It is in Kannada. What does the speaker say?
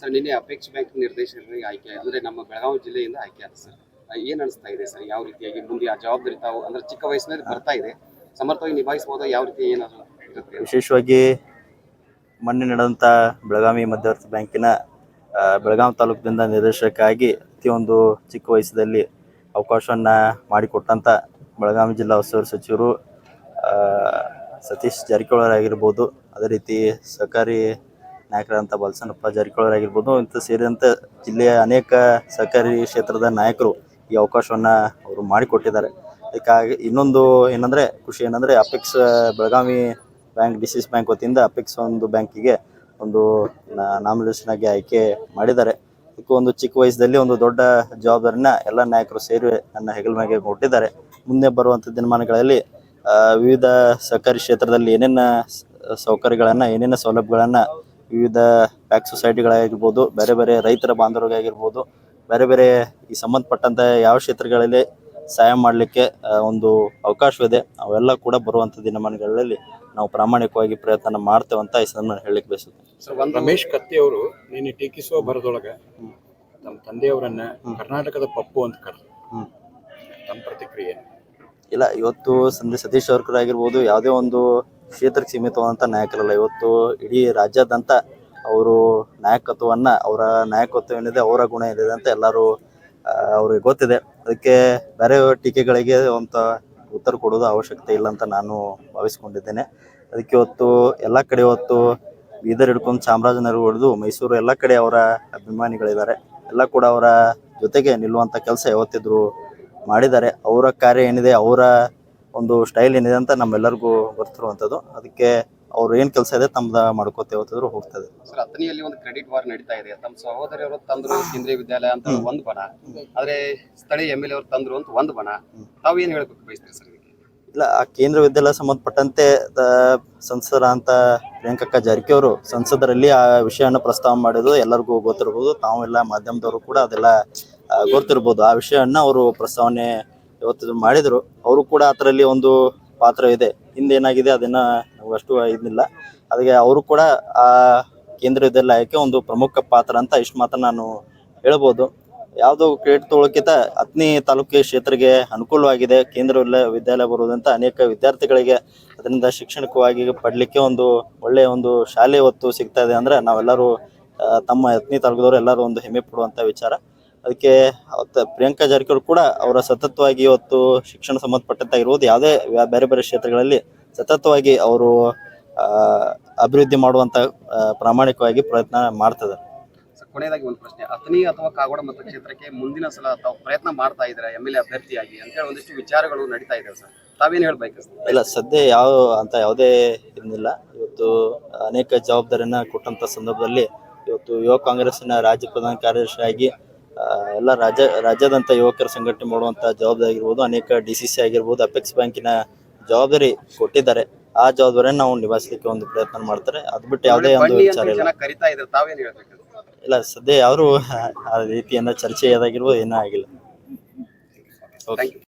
ಸರ್ ನಿನ್ನೆ ಅಪೇಕ್ಷ ಬ್ಯಾಂಕ್ ನಿರ್ದೇಶಕರಿಗೆ ಆಯ್ಕೆ, ಅಂದ್ರೆ ನಮ್ಮ ಬೆಳಗಾವಿ ಜಿಲ್ಲೆಯಿಂದ ಆಯ್ಕೆ ಆದ ಸರ್. ಏನ್ ಅನಿಸ್ತಾ ಇದೆ ಸರ್? ಯಾವ ರೀತಿಯಾಗಿ ಮುಂದೆ ಆ ಜವಾಬ್ದಾರಿ ತಾವು, ಅಂದ್ರೆ ಚಿಕ್ಕ ವಯಸ್ಸಿನಲ್ಲಿ ಬರ್ತಾ ಇದೆ, ಸಮರ್ಥವಾಗಿ ನಿಭಾಯಿಸಬಹುದು? ಯಾವ ರೀತಿ ಏನಾದ್ರು ವಿಶೇಷವಾಗಿ ಮೊನ್ನೆ ನಡೆದಂಥ ಬೆಳಗಾವಿ ಮಧ್ಯವರ್ತಿ ಬ್ಯಾಂಕಿನ ಬೆಳಗಾವಿ ತಾಲೂಕಿನಿಂದ ನಿರ್ದೇಶಕ್ಕಾಗಿ ಪ್ರತಿಯೊಂದು ಚಿಕ್ಕ ವಯಸ್ಸದಲ್ಲಿ ಅವಕಾಶವನ್ನ ಮಾಡಿಕೊಟ್ಟಂಥ ಬೆಳಗಾವಿ ಜಿಲ್ಲಾ ಉಸ್ತುವಾರಿ ಸಚಿವರು ಸತೀಶ್ ಜಾರಕಿಹೊಳಿ ಆಗಿರ್ಬೋದು ಅದೇ ರೀತಿ ಸಹಕಾರಿ ನಾಯಕರಾದಂಥ ಬಲಸನಪ್ಪ ಆಗಿರ್ಬೋದು, ಇಂಥ ಸೇರಿದಂಥ ಜಿಲ್ಲೆಯ ಅನೇಕ ಸಹಕಾರಿ ಕ್ಷೇತ್ರದ ನಾಯಕರು ಈ ಅವಕಾಶವನ್ನು ಅವರು ಮಾಡಿಕೊಟ್ಟಿದ್ದಾರೆ. ಅದಕ್ಕಾಗಿ ಇನ್ನೊಂದು ಏನಂದರೆ, ಖುಷಿ ಏನಂದರೆ apex Belagavi bank DCC bank ವತಿಯಿಂದ ಅಪೆಕ್ಸ್ ಒಂದು ಬ್ಯಾಂಕಿಗೆ ಒಂದು ನಾಮಿನೇಷನ್ ಆಗಿ ಆಯ್ಕೆ ಮಾಡಿದ್ದಾರೆ. ಇದಕ್ಕೂ ಒಂದು ಚಿಕ್ಕ ವಯಸ್ಸಲ್ಲಿ ಒಂದು ದೊಡ್ಡ ಜವಾಬ್ದಾರಿನ ಎಲ್ಲ ನಾಯಕರು ಸೇರಿ ನನ್ನ ಹೆಗಲ ಮೇಲೆ ಕೊಟ್ಟಿದ್ದಾರೆ. ಮುಂದೆ ಬರುವಂಥ ದಿನಮಾನಗಳಲ್ಲಿ ವಿವಿಧ ಸಹಕಾರಿ ಕ್ಷೇತ್ರದಲ್ಲಿ ಏನೇನು ಸೌಕರ್ಯಗಳನ್ನು, ಏನೇನು ಸೌಲಭ್ಯಗಳನ್ನು ವಿವಿಧ ಬ್ಯಾಕ್ ಸೊಸೈಟಿಗಳಾಗಿರ್ಬೋದು ಬೇರೆ ಬೇರೆ ರೈತರ ಬಾಂಧವರಿಗಾಗಿರ್ಬೋದು ಬೇರೆ ಬೇರೆ ಈ ಸಂಬಂಧಪಟ್ಟಂತ ಯಾವ ಕ್ಷೇತ್ರಗಳಲ್ಲಿ ಸಹಾಯ ಮಾಡಲಿಕ್ಕೆ ಒಂದು ಅವಕಾಶವಿದೆ ಅವೆಲ್ಲ ಕೂಡ ಬರುವಂಥ ದಿನಮಾನಗಳಲ್ಲಿ ನಾವು ಪ್ರಾಮಾಣಿಕವಾಗಿ ಪ್ರಯತ್ನ ಮಾಡ್ತೇವೆ ಅಂತ ಈ ಸಂದರ್ಭ ಹೇಳಲಿಕ್ಕೆ ಬಯಸುತ್ತೆ ರಮೇಶ್ ಕತ್ತಿ ಅವರು ನೀನು ಟೀಕಿಸುವ ಬರದೊಳಗೆ ನಮ್ಮ ತಂದೆಯವರನ್ನ ಕರ್ನಾಟಕದ ಪಪ್ಪು ಅಂತ ಕರೆದ್ರು. ಹ್ಮ್. ತಮ್ಮ ಪ್ರತಿಕ್ರಿಯೆ ಇಲ್ಲ ಇವತ್ತು ಸಂಜೆ ಸತೀಶ್ ವರ್ಕರ್ ಆಗಿರ್ಬೋದು ಯಾವುದೇ ಒಂದು ಕ್ಷೇತ್ರಕ್ಕೆ ಸೀಮಿತವಾದಂಥ ನಾಯಕರಲ್ಲ. ಇವತ್ತು ಇಡೀ ರಾಜ್ಯಾದ್ಯಂತ ಅವರು ನಾಯಕತ್ವವನ್ನು, ಅವರ ನಾಯಕತ್ವ ಏನಿದೆ, ಅವರ ಗುಣ ಏನಿದೆ ಅಂತ ಎಲ್ಲರೂ ಅವ್ರಿಗೆ ಗೊತ್ತಿದೆ. ಅದಕ್ಕೆ ಬೇರೆ ಟೀಕೆಗಳಿಗೆ ಅಂತ ಉತ್ತರ ಕೊಡೋದು ಅವಶ್ಯಕತೆ ಇಲ್ಲ ಅಂತ ನಾನು ಭಾವಿಸ್ಕೊಂಡಿದ್ದೇನೆ. ಅದಕ್ಕೆ ಇವತ್ತು ಎಲ್ಲ ಕಡೆ ಇವತ್ತು ಬೀದರ್ ಹಿಡ್ಕೊಂಡು ಚಾಮರಾಜನಗರ ಹೊಡೆದು ಮೈಸೂರು ಎಲ್ಲ ಕಡೆ ಅವರ ಅಭಿಮಾನಿಗಳಿದ್ದಾರೆ. ಎಲ್ಲ ಕೂಡ ಅವರ ಜೊತೆಗೆ ನಿಲ್ಲುವಂಥ ಕೆಲಸ ಯಾವತ್ತಿದ್ರು ಮಾಡಿದ್ದಾರೆ. ಅವರ ಕಾರ್ಯ ಏನಿದೆ, ಅವರ ಒಂದು ಸ್ಟೈಲ್ ಏನಿದೆ ಅಂತ ನಮ್ಮೆಲ್ಲರಿಗೂ ಗೊತ್ತಿರುವಂಥದ್ದು. ಅದಕ್ಕೆ ಅವ್ರು ಏನು ಕೆಲಸ ಇದೆ ತಮ್ದ ಮಾಡ್ಕೋತ ಯಾವತ್ತಿದ್ರು ಹೋಗ್ತದೆ. ಸರ್ ಹತ್ತನಿಯಲ್ಲಿ ಒಂದು ಕ್ರೆಡಿಟ್ ವಾರ್ ನಡೀತಾ ಇದೆ. ತಮ್ಮ ಸಹೋದರಿಯವರು ತಂದ್ರು ಕೇಂದ್ರೀಯ ವಿದ್ಯಾಲಯ ಅಂತ ಒಂದು ಬಣ. ಆದ್ರೆ ಸ್ಥಳೀಯ ಎಂ ಎಲ್ ಅವರು ತಂದ್ರು ಅಂತ ಒಂದು ಬಣ. ತಾವು ಏನ್ ಹೇಳ್ಬೇಕು ಬಯಸ್ತೀರಿ ಸರ್ ಇಲ್ಲ ಆ ಕೇಂದ್ರ ವಿದ್ಯಾಲಯ ಸಂಬಂಧಪಟ್ಟಂತೆ ಸಂಸದರ ಅಂತ ಪ್ರಿಯಾಂಕಕ್ಕ ಅವರು ಸಂಸದರಲ್ಲಿ ಆ ವಿಷಯವನ್ನು ಪ್ರಸ್ತಾವ ಮಾಡಿದ್ರು. ಎಲ್ಲರಿಗೂ ಗೊತ್ತಿರ್ಬೋದು. ಎಲ್ಲ ಮಾಧ್ಯಮದವರು ಕೂಡ ಅದೆಲ್ಲ ಗೊತ್ತಿರ್ಬೋದು. ಆ ವಿಷಯವನ್ನ ಅವರು ಪ್ರಸ್ತಾವನೆ ಇವತ್ತು ಮಾಡಿದ್ರು, ಅವರು ಕೂಡ ಅದರಲ್ಲಿ ಒಂದು ಪಾತ್ರ ಇದೆ ಹಿಂದೆ ಏನಾಗಿದೆ ಅದನ್ನ ಅಷ್ಟು ಇದಿಲ್ಲ. ಅದಕ್ಕೆ ಅವರು ಕೂಡ ಆ ಕೇಂದ್ರ ವಿದ್ಯಾಲಯಕ್ಕೆ ಒಂದು ಪ್ರಮುಖ ಪಾತ್ರ ಅಂತ ಇಷ್ಟು ಮಾತ್ರ ನಾನು ಹೇಳ್ಬೋದು. ಯಾವುದು ಕ್ರಿಕೆಟ್ ತೊಳಕಿತ ಅತ್ನಿ ತಾಲೂಕಿನ ಕ್ಷೇತ್ರಕ್ಕೆ ಅನುಕೂಲವಾಗಿದೆ. ಕೇಂದ್ರ ವಿದ್ಯಾ- ವಿದ್ಯಾಲಯ ಬರುವುದಂತ ಅನೇಕ ವಿದ್ಯಾರ್ಥಿಗಳಿಗೆ ಅದರಿಂದ ಶೈಕ್ಷಣಿಕವಾಗಿ ಪಡಲಿಕ್ಕೆ ಒಂದು ಒಳ್ಳೆಯ ಒಂದು ಶಾಲೆ ಒತ್ತು ಸಿಗ್ತಾ ಇದೆ ಅಂದ್ರೆ ನಾವೆಲ್ಲರೂ ತಮ್ಮ ಹತ್ತನೇ ತಾಲೂಕದವರು ಎಲ್ಲರೂ ಒಂದು ಹೆಮ್ಮೆ ಪಡುವಂಥ ವಿಚಾರ. ಅದಕ್ಕೆ ಅವತ್ತು ಪ್ರಿಯಾಂಕಾ ಜಾರಕಿಹೊಳಿ ಕೂಡ ಅವರ ಸತತವಾಗಿ ಇವತ್ತು ಶಿಕ್ಷಣ ಸಂಬಂಧಪಟ್ಟಂತಾಗಿರ್ಬೋದು ಯಾವುದೇ ಬೇರೆ ಬೇರೆ ಕ್ಷೇತ್ರಗಳಲ್ಲಿ ಸತತವಾಗಿ ಅವರು ಅಭಿವೃದ್ಧಿ ಮಾಡುವಂತ ಪ್ರಾಮಾಣಿಕವಾಗಿ ಪ್ರಯತ್ನ ಮಾಡ್ತದೆ. ಕೊನೆಯದಾಗಿ ಒಂದು ಪ್ರಶ್ನೆ. ಅಥಣಿ ಅಥವಾ ಕಾಗೋಡ ಮತಕ್ಷೇತ್ರಕ್ಕೆ ಮುಂದಿನ ಸಲ ತಾವು ಪ್ರಯತ್ನ ಮಾಡ್ತಾ ಇದ್ದಾರೆ ಎಂ ಎಲ್ ಎ ಅಭ್ಯರ್ಥಿಯಾಗಿ ಅಂತ ಹೇಳಿ ಒಂದಿಷ್ಟು ವಿಚಾರಗಳು ನಡೀತಾ ಇದೆ ಸರ್. ತಾವೇನು ಹೇಳ್ಬೇಕು ಇಲ್ಲ ಸದ್ಯ ಯಾವ ಅಂತ ಯಾವುದೇ ಇರಲಿಲ್ಲ. ಇವತ್ತು ಅನೇಕ ಜವಾಬ್ದಾರಿಯನ್ನ ಕೊಟ್ಟಂತ ಸಂದರ್ಭದಲ್ಲಿ ಇವತ್ತು ಯುವ ಕಾಂಗ್ರೆಸ್ನ ರಾಜ್ಯ ಪ್ರಧಾನ ಕಾರ್ಯದರ್ಶಿಯಾಗಿ ಎಲ್ಲ ರಾಜ್ಯ ರಾಜ್ಯದಂತ ಯುವಕರ ಸಂಘಟನೆ ಮಾಡುವಂತ ಜವಾಬ್ದಾರಿ ಆಗಿರ್ಬೋದು ಅನೇಕ ಡಿ ಸಿ ಸಿ ಆಗಿರ್ಬೋದು ಅಪೆಕ್ಸ್ ಬ್ಯಾಂಕಿನ ಜವಾಬ್ದಾರಿ ಕೊಟ್ಟಿದ್ದಾರೆ. ಆ ಜವಾಬ್ದಾರಿಯನ್ನು ನಾವು ನಿಭಾಯಿಸಲಿಕ್ಕೆ ಒಂದು ಪ್ರಯತ್ನ ಮಾಡ್ತಾರೆ. ಅದ್ ಬಿಟ್ಟು ಯಾವುದೇ ಒಂದು ವಿಚಾರ ಇಲ್ಲ. ಜನ ಕರಿತಾ ಇದ್ದಾರೆ. ತಾವೇನ್ ಹೇಳ್ಬೇಕು? ಇಲ್ಲ ಸದ್ಯ ಯಾರು ಆ ರೀತಿಯನ್ನ ಚರ್ಚೆ ಆಗಿರ್ಬೋದು ಏನೂ ಆಗಿಲ್ಲ. ಯು